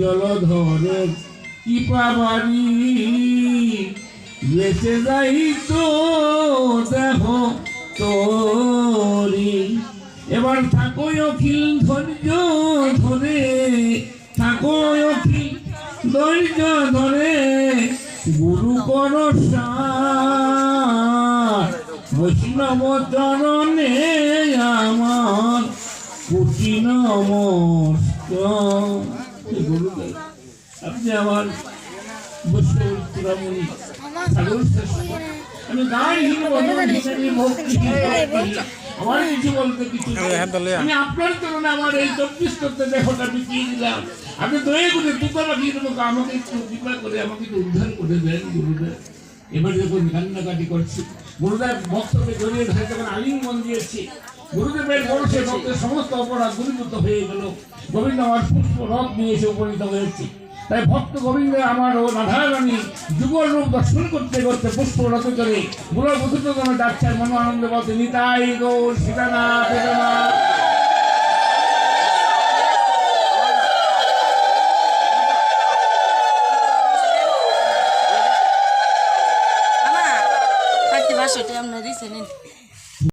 জলধরের কৃপা বাড়ি বেঁচে যাই তো দেহ তোরি। এবার থাকো অখিল ধৈর্য ধরে, থাকো অখিল ধৈর্য ধরে। গুরু কর বৈষ্ণব চরণে আমার, কোটি নমস্কার। আপনি আমার বৈষ্ণবী সাগর আমি। আমার কিছু বলতে কিছু আমি আপনার আমার এই চব্বিশ করতে বিকিয়ে দিলাম। আপনি দয়া করে দুটো মতো আমাকে একটু কৃপা করে আমাকে একটু উদ্ধার করে দেন গুরুদেব। এবার যখন কান্নাকাটি করছি গুরুদেব ভক্তকে জড়িয়ে ধরে যখন আলিঙ্গন দিয়েছি গুরুদেবের বলছে ভক্তের সমস্ত অপরাধ দূরীভূত হয়ে গেল। গোবিন্দ আমার পুষ্প রথ নিয়ে এসে উপনীত হয়েছে। তাই ভক্ত গোবিন্দ আমার ও রাধারানী যুগল রূপ দর্শন করতে করতে পুষ্প রথ করে বুড়ো বধূত তোমার আর মনো আনন্দ বলতে নিতাই। মামা থাকতে বাসটি আপনার দিছে, নিন